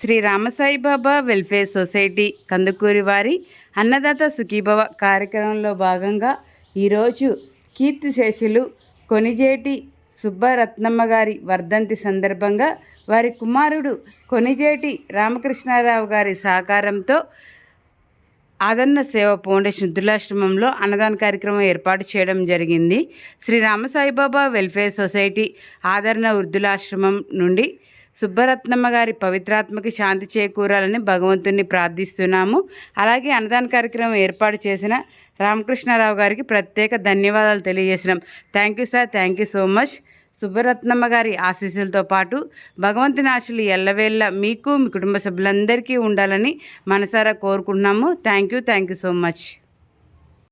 Shri Ramasaibaba welfare society Kandukuri వారి అన్నదాత సుఖీభవ కార్యక్రమంలో భాగంగా ఈరోజు కీర్తిశేషులు కొనిజేటి సుబ్బరత్నమ్మ గారి వర్ధంతి సందర్భంగా వారి కుమారుడు కొనిజేటి రామకృష్ణారావు గారి సహకారంతో ఆదరణ సేవ ఫౌండేషన్ వృద్ధులాశ్రమంలో అన్నదాన కార్యక్రమం ఏర్పాటు చేయడం జరిగింది. శ్రీ రామసాయిబాబా వెల్ఫేర్ సొసైటీ ఆదరణ వృద్ధులాశ్రమం నుండి సుబ్బరత్నమ్మ గారి పవిత్రాత్మకి శాంతి చేకూరాలని భగవంతుణ్ణి ప్రార్థిస్తున్నాము. అలాగే అన్నదాన కార్యక్రమం ఏర్పాటు చేసిన రామకృష్ణారావు గారికి ప్రత్యేక ధన్యవాదాలు తెలియజేసినాం thank you sir thank you so much Subbaratnamma గారి ఆశీస్సులతో పాటు భగవంతుని ఆశలు ఎల్లవేళ్ళ మీకు మీ కుటుంబ సభ్యులందరికీ ఉండాలని మనసారా కోరుకుంటున్నాము. Thank you thank you so much